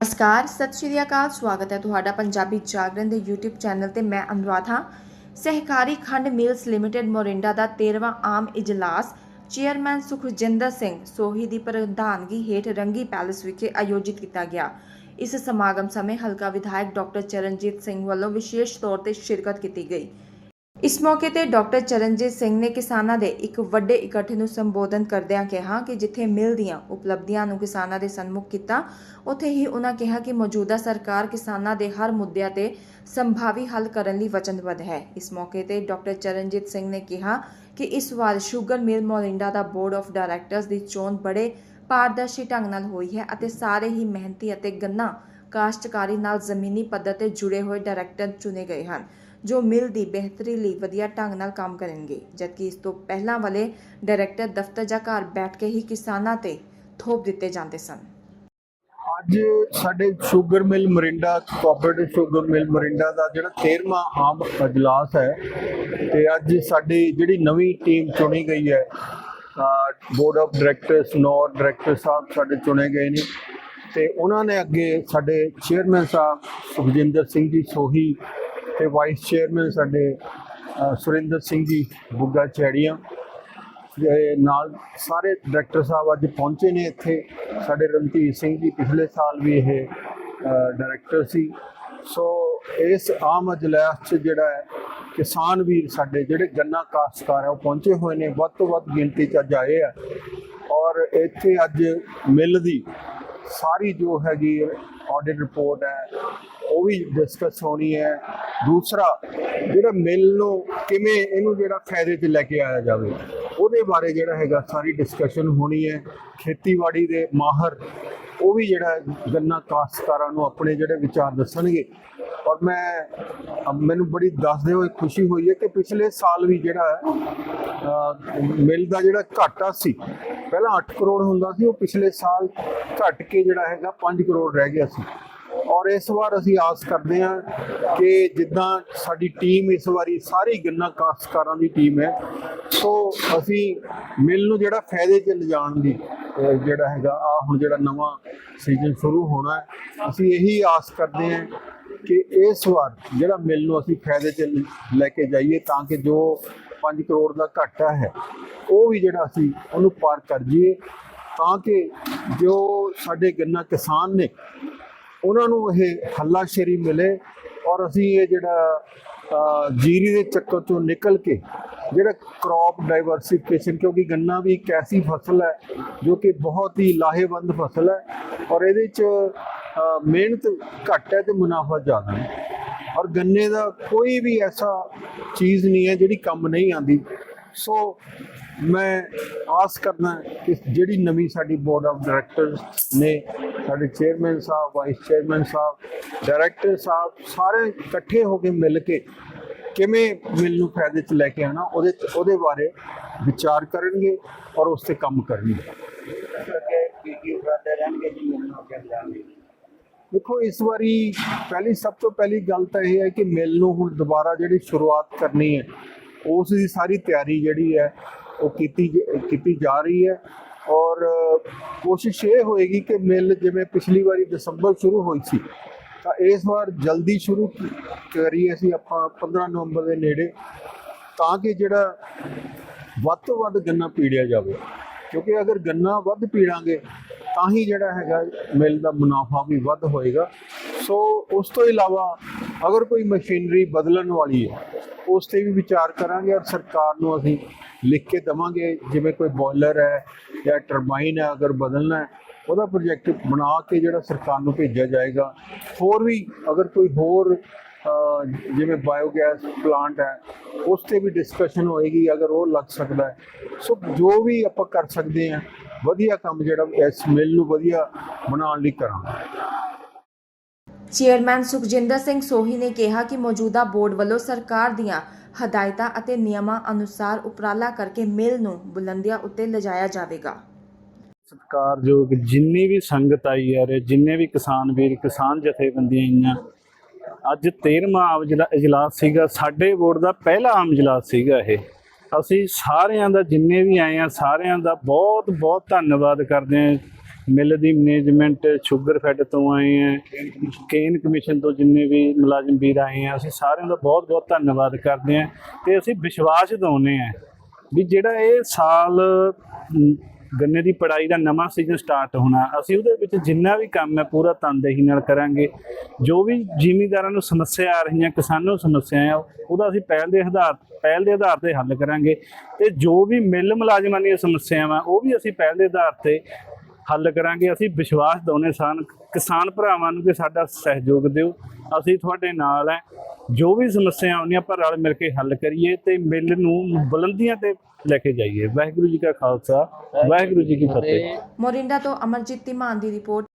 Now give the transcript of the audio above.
ਨਮਸਕਾਰ, ਸਤਿ ਸ਼੍ਰੀ ਅਕਾਲ, ਸਵਾਗਤ ਹੈ ਤੁਹਾਡਾ ਪੰਜਾਬੀ ਜਾਗਰਣ ਦੇ YouTube ਚੈਨਲ ਤੇ ਮੈਂ ਅਨੁਰਾਧ। ਹਾਂ ਸਹਿਕਾਰੀ ਖੰਡ ਮਿਲਸ ਲਿਮਟਿਡ ਮੋਰਿੰਡਾ ਦਾ 13ਵਾਂ ਆਮ ਇਜਲਾਸ ਚੇਅਰਮੈਨ ਸੁਖਜਿੰਦਰ ਸਿੰਘ ਸੋਹੀ ਦੀ ਪ੍ਰਧਾਨਗੀ ਹੇਠ ਰੰਗੀ ਪੈਲੇਸ ਵਿਖੇ ਆਯੋਜਿਤ ਕੀਤਾ ਗਿਆ। ਇਸ ਸਮਾਗਮ ਸਮੇਂ ਹਲਕਾ ਵਿਧਾਇਕ ਡਾਕਟਰ ਚਰਨਜੀਤ ਸਿੰਘ ਵੱਲੋਂ ਵਿਸ਼ੇਸ਼ ਤੌਰ ਤੇ ਸ਼ਿਰਕਤ ਕੀਤੀ ਗਈ। ਇਸ ਮੌਕੇ ਤੇ ਡਾਕਟਰ ਚਰਨਜੀਤ ਸਿੰਘ ਨੇ ਕਿਸਾਨਾਂ ਦੇ ਇੱਕ ਵੱਡੇ ਇਕੱਠ ਨੂੰ ਸੰਬੋਧਨ ਕਰਦਿਆਂ ਕਿਹਾ ਕਿ ਜਿੱਥੇ ਮਿਲ ਦੀਆਂ ਉਪਲਬਧੀਆਂ ਨੂੰ ਕਿਸਾਨਾਂ ਦੇ ਸਨਮੁਖ ਕੀਤਾ, ਉੱਥੇ ਹੀ ਉਹਨਾਂ ਕਿਹਾ ਕਿ ਮੌਜੂਦਾ ਸਰਕਾਰ ਕਿਸਾਨਾਂ ਦੇ ਹਰ ਮੁੱਦਿਆਂ ਤੇ ਸੰਭਾਵੀ ਹੱਲ ਕਰਨ ਲਈ ਵਚਨਬੱਧ ਹੈ। ਇਸ ਮੌਕੇ ਤੇ ਡਾਕਟਰ ਚਰਨਜੀਤ ਸਿੰਘ ਨੇ ਕਿਹਾ ਕਿ ਇਸ ਵਾਰ ਸ਼ੂਗਰ ਮਿਲ ਮੋਲਿੰਡਾ ਦਾ ਬੋਰਡ ਆਫ ਡਾਇਰੈਕਟਰਸ ਦੀ ਚੋਣ ਬੜੇ ਪਾਰਦਰਸ਼ੀ ਢੰਗ ਨਾਲ ਹੋਈ ਹੈ ਅਤੇ ਸਾਰੇ ਹੀ ਮਿਹਨਤੀ ਅਤੇ ਗੰਨਾ ਕਾਸ਼ਤਕਾਰੀ ਨਾਲ ਜ਼ਮੀਨੀ ਪੱਧਰ ਤੇ ਜੁੜੇ ਹੋਏ ਡਾਇਰੈਕਟਰ ਚੁਣੇ ਗਏ ਹਨ। ਜੋ ਮਿਲ ਦੀ ਬਿਹਤਰੀ ਲਈ ਵਧੀਆ ਢੰਗ ਨਾਲ ਕੰਮ ਕਰਨਗੇ। ਜਦਕਿ ਇਸ ਤੋਂ ਪਹਿਲਾਂ ਵਾਲੇ ਡਾਇਰੈਕਟਰ ਦਫ਼ਤਰ ਜਾਂ ਘਰ ਬੈਠ ਕੇ ਹੀ ਕਿਸਾਨਾਂ ਤੇ ਥੋਪ ਦਿੱਤੇ ਜਾਂਦੇ ਸਨ। ਅੱਜ ਸਾਡੇ sugar mill Morinda, cooperative sugar mill Morinda ਦਾ ਜਿਹੜਾ 13ਵਾਂ ਆਮ ਅਜਲਾਸ ਹੈ ਤੇ ਅੱਜ ਸਾਡੀ ਜਿਹੜੀ ਨਵੀਂ ਟੀਮ ਚੁਣੀ ਗਈ ਹੈ ਬੋਰਡ ਆਫ ਡਾਇਰੈਕਟਰਸ ਨੌ ਡਾਇਰੈਕਟਰ ਸਾਹਿਬ ਸਾਡੇ ਚੁਣੇ ਗਏ ਨੇ ਤੇ ਉਹਨਾਂ ਨੇ ਅੱਗੇ ਸਾਡੇ ਚੇਅਰਮੈਨ ਸਾਹਿਬ ਸੁਖਜਿੰਦਰ ਸਿੰਘ ਜੀ, ਸੋਹੀ ਤੇ ਵਾਈਸ ਚੇਅਰਮੈਨ ਸਾਡੇ ਸੁਰਿੰਦਰ ਸਿੰਘ ਜੀ ਬੁੱਗਾ ਚੈੜੀਆਂ ਨਾਲ ਸਾਰੇ ਡਾਇਰੈਕਟਰ ਸਾਹਿਬ ਅੱਜ ਪਹੁੰਚੇ ਨੇ ਇੱਥੇ। ਸਾਡੇ ਰਣਧੀਰ ਸਿੰਘ ਜੀ ਪਿਛਲੇ ਸਾਲ ਵੀ ਇਹ ਡਾਇਰੈਕਟਰ ਸੀ। ਸੋ ਇਸ ਆਮ ਅਜਲਾਸ 'ਚ ਜਿਹੜਾ ਹੈ, ਕਿਸਾਨ ਵੀਰ ਸਾਡੇ ਜਿਹੜੇ ਗੰਨਾ ਕਾਸ਼ਤਕਾਰ ਹੈ ਉਹ ਪਹੁੰਚੇ ਹੋਏ ਨੇ। ਵੱਧ ਤੋਂ ਵੱਧ ਗਿਣਤੀ 'ਚ ਅੱਜ ਆਏ ਆ। ਔਰ ਇੱਥੇ ਅੱਜ ਮਿਲ ਦੀ ਸਾਰੀ ਜੋ ਹੈਗੀ ਆਡਿਟ ਰਿਪੋਰਟ ਹੈ ਉਹ ਵੀ ਡਿਸਕਸ ਹੋਣੀ ਹੈ। ਦੂਸਰਾ ਜਿਹੜਾ ਮਿਲ ਨੂੰ ਕਿਵੇਂ ਇਹਨੂੰ ਜਿਹੜਾ ਫਾਇਦੇ 'ਚ ਲੈ ਕੇ ਆਇਆ ਜਾਵੇ ਉਹਦੇ ਬਾਰੇ ਜਿਹੜਾ ਹੈਗਾ ਸਾਰੀ ਡਿਸਕਸ਼ਨ ਹੋਣੀ ਹੈ। ਖੇਤੀਬਾੜੀ ਦੇ ਮਾਹਰ ਉਹ ਵੀ ਜਿਹੜਾ ਗੰਨਾ ਕਾਸ਼ਤਕਾਰਾਂ ਨੂੰ ਆਪਣੇ ਜਿਹੜੇ ਵਿਚਾਰ ਦੱਸਣਗੇ। ਔਰ ਮੈਂ ਮੈਨੂੰ ਬੜੀ ਦੱਸਦੇ ਹੋਏ ਖੁਸ਼ੀ ਹੋਈ ਹੈ ਕਿ ਪਿਛਲੇ ਸਾਲ ਵੀ ਜਿਹੜਾ ਹੈ, ਮਿਲ ਦਾ ਜਿਹੜਾ ਘਾਟਾ ਸੀ ਪਹਿਲਾਂ 8 ਕਰੋੜ ਹੁੰਦਾ ਸੀ ਉਹ ਪਿਛਲੇ ਸਾਲ ਘਟ ਕੇ ਜਿਹੜਾ ਹੈਗਾ 5 ਕਰੋੜ ਰਹਿ ਗਿਆ ਸੀ। ਔਰ ਇਸ ਵਾਰ ਅਸੀਂ ਆਸ ਕਰਦੇ ਹਾਂ ਕਿ ਜਿੱਦਾਂ ਸਾਡੀ ਟੀਮ ਇਸ ਵਾਰੀ ਸਾਰੀ ਗੰਨਾ ਕਾਸ਼ਤਕਾਰਾਂ ਦੀ ਟੀਮ ਹੈ, ਸੋ ਅਸੀਂ ਮਿਲ ਨੂੰ ਜਿਹੜਾ ਫਾਇਦੇ 'ਚ ਲਿਜਾਣ ਦੀ ਜਿਹੜਾ ਹੈਗਾ, ਆ ਹੁਣ ਜਿਹੜਾ ਨਵਾਂ ਸੀਜ਼ਨ ਸ਼ੁਰੂ ਹੋਣਾ ਅਸੀਂ ਇਹੀ ਆਸ ਕਰਦੇ ਹਾਂ ਕਿ ਇਸ ਵਾਰ ਜਿਹੜਾ ਮਿਲ ਨੂੰ ਅਸੀਂ ਫਾਇਦੇ 'ਚ ਲੈ ਕੇ ਜਾਈਏ ਤਾਂ ਕਿ ਜੋ 5 ਕਰੋੜ ਦਾ ਘਾਟਾ ਹੈ, ਉਹ ਵੀ ਜਿਹੜਾ ਅਸੀਂ ਉਹਨੂੰ ਪਾਰ ਕਰ ਜਾਈਏ ਤਾਂ ਕਿ ਜੋ ਸਾਡੇ ਗੰਨਾ ਕਿਸਾਨ ਨੇ ਉਹਨਾਂ ਨੂੰ ਇਹ ਹੱਲਾਸ਼ੇਰੀ ਮਿਲੇ ਔਰ ਅਸੀਂ ਇਹ ਜਿਹੜਾ ਜੀਰੀ ਦੇ ਚੱਕਰ ਤੋਂ ਨਿਕਲ ਕੇ ਜਿਹੜਾ ਕ੍ਰੌਪ ਡਾਈਵਰਸਿਫਿਕੇਸ਼ਨ ਕਿਉਂਕਿ ਗੰਨਾ ਵੀ ਇੱਕ ਐਸੀ ਫਸਲ ਹੈ ਜੋ ਕਿ ਬਹੁਤ ਹੀ ਲਾਹੇਵੰਦ ਫਸਲ ਹੈ ਔਰ ਇਹਦੇ 'ਚ ਮਿਹਨਤ ਘੱਟ ਹੈ ਤੇ ਮੁਨਾਫਾ ਜ਼ਿਆਦਾ ਹੈ। ਔਰ ਗੰਨੇ ਦਾ ਕੋਈ ਵੀ ਐਸਾ ਚੀਜ਼ ਨਹੀਂ ਹੈ ਜਿਹੜੀ ਕੰਮ ਨਹੀਂ ਆਂਦੀ ਸੋ ਮੈਂ ਆਸ ਕਰਦਾ ਕਿ ਜਿਹੜੀ ਨਵੀਂ ਸਾਡੀ ਬੋਰਡ ਆਫ ਡਾਇਰੈਕਟਰਸ ਨੇ ਸਾਡੇ chairman sahib vice chairman sahib director sahib ਸਾਰੇ ਇਕੱਠੇ ਹੋ ਕੇ ਮਿਲ ਕੇ ਕਿਵੇਂ ਮਿਲ ਨੂੰ ਫਾਇਦੇ 'ਚ ਲੈ ਕੇ ਆਣਾ ਉਹਦੇ ਉਹਦੇ ਬਾਰੇ ਵਿਚਾਰ ਕਰਨਗੇ ਔਰ ਉਸ ਤੇ ਕੰਮ ਕਰਨਗੇ। ਦੇਖੋ, ਇਸ ਵਾਰੀ ਪਹਿਲੀ, ਸਭ ਤੋਂ ਪਹਿਲੀ ਗੱਲ ਤਾਂ ਇਹ ਹੈ ਕਿ ਮਿਲ ਨੂੰ ਹੁਣ ਦੁਬਾਰਾ ਜਿਹੜੀ ਸ਼ੁਰੂਆਤ ਕਰਨੀ ਹੈ, ਉਸ ਦੀ ਸਾਰੀ ਤਿਆਰੀ ਜਿਹੜੀ ਹੈ ਉਹ ਕੀਤੀ ਜ- ਕੀਤੀ ਜਾ ਰਹੀ ਹੈ ਔਰ ਕੋਸ਼ਿਸ਼ ਇਹ ਹੋਏਗੀ ਕਿ ਮਿਲ ਜਿਵੇਂ ਪਿਛਲੀ ਵਾਰੀ ਦਸੰਬਰ ਸ਼ੁਰੂ ਹੋਈ ਸੀ, ਤਾਂ ਇਸ ਵਾਰ ਜਲਦੀ ਸ਼ੁਰੂ ਕੀ- ਕਰੀਏ ਅਸੀਂ ਆਪਾਂ 15 ਨਵੰਬਰ ਦੇ ਨੇੜੇ, ਤਾਂ ਕਿ ਜਿਹੜਾ ਵੱਧ ਤੋਂ ਵੱਧ ਗੰਨਾ ਪੀੜਿਆ ਜਾਵੇ, ਕਿਉਂਕਿ ਅਗਰ ਗੰਨਾ ਵੱਧ ਪੀੜਾਂਗੇ, ਤਾਂ ਹੀ ਜਿਹੜਾ ਹੈਗਾ ਮਿਲ ਦਾ ਮੁਨਾਫਾ ਵੀ ਵੱਧ ਹੋਏਗਾ। ਸੋ ਉਸ ਤੋਂ ਇਲਾਵਾ ਅਗਰ ਕੋਈ ਮਸ਼ੀਨਰੀ ਬਦਲਣ ਵਾਲੀ ਹੈ, ਉਸ ਤੇ ਵੀ ਵਿਚਾਰ ਕਰਾਂਗੇ ਔਰ ਸਰਕਾਰ ਨੂੰ ਅਸੀਂ ਲਿਖ ਕੇ ਦਵਾਂਗੇ। ਜਿਵੇਂ ਕੋਈ ਬੋਇਲਰ ਹੈ ਜਾਂ ਟਰਬਾਈਨ ਹੈ, ਅਗਰ ਬਦਲਣਾ ਹੈ, ਉਹਦਾ ਪ੍ਰੋਜੈਕਟ ਬਣਾ ਕੇ ਜਿਹੜਾ ਸਰਕਾਰ ਨੂੰ ਭੇਜਿਆ ਜਾਏਗਾ। ਹੋਰ ਵੀ ਅਗਰ ਕੋਈ ਹੋਰ ਜਿਵੇਂ ਬਾਇਓਗੈਸ ਪਲਾਂਟ ਹੈ, ਉਸ ਤੇ ਵੀ ਡਿਸਕਸ਼ਨ ਹੋਏਗੀ, ਅਗਰ ਉਹ ਲੱਗ ਸਕਦਾ ਹੈ। ਸੋ ਜੋ ਵੀ ਆਪਾਂ ਕਰ ਸਕਦੇ ਹਾਂ, ਵਧੀਆ ਕੰਮ ਜਿਹੜਾ ਇਸ ਮਿਲ ਨੂੰ ਵਧੀਆ ਬਣਾਉਣ ਲਈ ਕਰਾਂਗੇ। ਚੇਅਰਮੈਨ ਸੁਖਜਿੰਦਰ ਸਿੰਘ ਸੋਹੀ ਨੇ ਕਿਹਾ ਕਿ ਮੌਜੂਦਾ ਬੋਰਡ ਵੱਲੋਂ ਸਰਕਾਰ ਦੀਆਂ ਹਦਾਇਤਾਂ ਅਤੇ ਨਿਯਮਾਂ ਅਨੁਸਾਰ ਉਪਰਾਲਾ ਕਰਕੇ ਮਿਲ ਨੂੰ ਬੁਲੰਦੀਆਂ ਉੱਤੇ ਲਿਜਾਇਆ ਜਾਵੇਗਾ। ਸਤਿਕਾਰਯੋਗ ਜਿੰਨੀ ਵੀ ਸੰਗਤ ਆਈ ਆ ਰੇ ਜਿੰਨੇ ਵੀ ਕਿਸਾਨ ਵੀਰ, ਕਿਸਾਨ ਜਥੇਬੰਦੀਆਂ ਆਈਆਂ, ਅੱਜ 13ਵਾਂ ਆਮ ਇਜਲਾ- ਇਜਲਾਸ ਸੀਗਾ, ਸਾਡੇ ਬੋਰਡ ਦਾ ਪਹਿਲਾ ਆਮ ਇਜਲਾਸ ਸੀਗਾ ਇਹ। ਅਸੀਂ ਸਾਰਿਆਂ ਦਾ ਜਿੰਨੇ ਵੀ ਆਏ ਆ, ਸਾਰਿਆਂ ਦਾ ਬਹੁਤ ਬਹੁਤ ਧੰਨਵਾਦ ਕਰਦੇ ਹਾਂ ਮਿਲ ਦੀ ਮੈਨੇਜਮੈਂਟ ਸ਼ੂਗਰ ਫੈਡ ਤੋਂ ਆਏ ਆ ਕੇਨ ਕਮਿਸ਼ਨ ਤੋਂ ਜਿੰਨੇ ਵੀ ਮੁਲਾਜ਼ਮ ਵੀਰ ਆਏ ਆ, ਅਸੀਂ ਸਾਰਿਆਂ ਦਾ ਬਹੁਤ ਬਹੁਤ ਧੰਨਵਾਦ ਕਰਦੇ ਆ ਤੇ ਅਸੀਂ ਵਿਸ਼ਵਾਸ ਦਿਵਾਉਂਦੇ ਆ ਵੀ ਜਿਹੜਾ ਇਹ ਸਾਲ ਗੰਨੇ ਦੀ ਪੜਾਈ ਦਾ ਨਵਾਂ ਸੀਜ਼ਨ ਸਟਾਰਟ ਹੋਣਾ, ਅਸੀਂ ਉਹਦੇ ਵਿੱਚ ਜਿੰਨਾ ਵੀ ਕੰਮ ਹੈ ਪੂਰਾ ਤਨਦੇਹੀ ਨਾਲ ਕਰਾਂਗੇ। ਜੋ ਵੀ ਜ਼ਿਮੀਂਦਾਰਾਂ ਨੂੰ ਸਮੱਸਿਆ ਆ ਰਹੀਆਂ, ਕਿਸਾਨਾਂ ਨੂੰ ਸਮੱਸਿਆ ਆ, ਉਹਦਾ ਅਸੀਂ ਪਹਿਲ ਦੇ ਆਧਾਰ, ਪਹਿਲ ਦੇ ਆਧਾਰ ਤੇ ਹੱਲ ਕਰਾਂਗੇ ਤੇ ਜੋ ਵੀ ਮਿਲ ਮੁਲਾਜ਼ਮਾਂ ਦੀਆਂ ਸਮੱਸਿਆਵਾਂ, ਉਹ ਵੀ ਅਸੀਂ ਪਹਿਲ ਦੇ ਆਧਾਰ ਤੇ ਹੱਲ ਕਰਾਂਗੇ। ਅਸੀਂ ਵਿਸ਼ਵਾਸ ਦਿਵਾਉਂਦੇ ਸਾਨ ਕਿਸਾਨ ਭਰਾਵਾਂ ਨੂੰ ਕਿ ਸਾਡਾ ਸਹਿਯੋਗ ਦਿਓ। ਅਸੀਂ ਤੁਹਾਡੇ ਨਾਲ ਹੈ। ਜੋ ਵੀ ਸਮੱਸਿਆ ਆਉਂਦੀਆਂ ਪਰ ਰਲ ਮਿਲ ਕੇ ਹੱਲ ਕਰੀਏ ਤੇ ਮਿਲ ਨੂੰ ਬੁਲੰਦੀਆਂ ਤੇ ਲੈ ਕੇ ਜਾਈਏ। ਵਾਹਿਗੁਰੂ ਜੀ ਕਾ ਖਾਲਸਾ, ਵਾਹਿਗੁਰੂ ਜੀ ਕੀ ਫਤਿਹ। ਮੋਰਿੰਡਾ ਤੋਂ ਅਮਰਜੀਤ ਧੀਮਾਨ ਦੀ ਰਿਪੋਰਟ।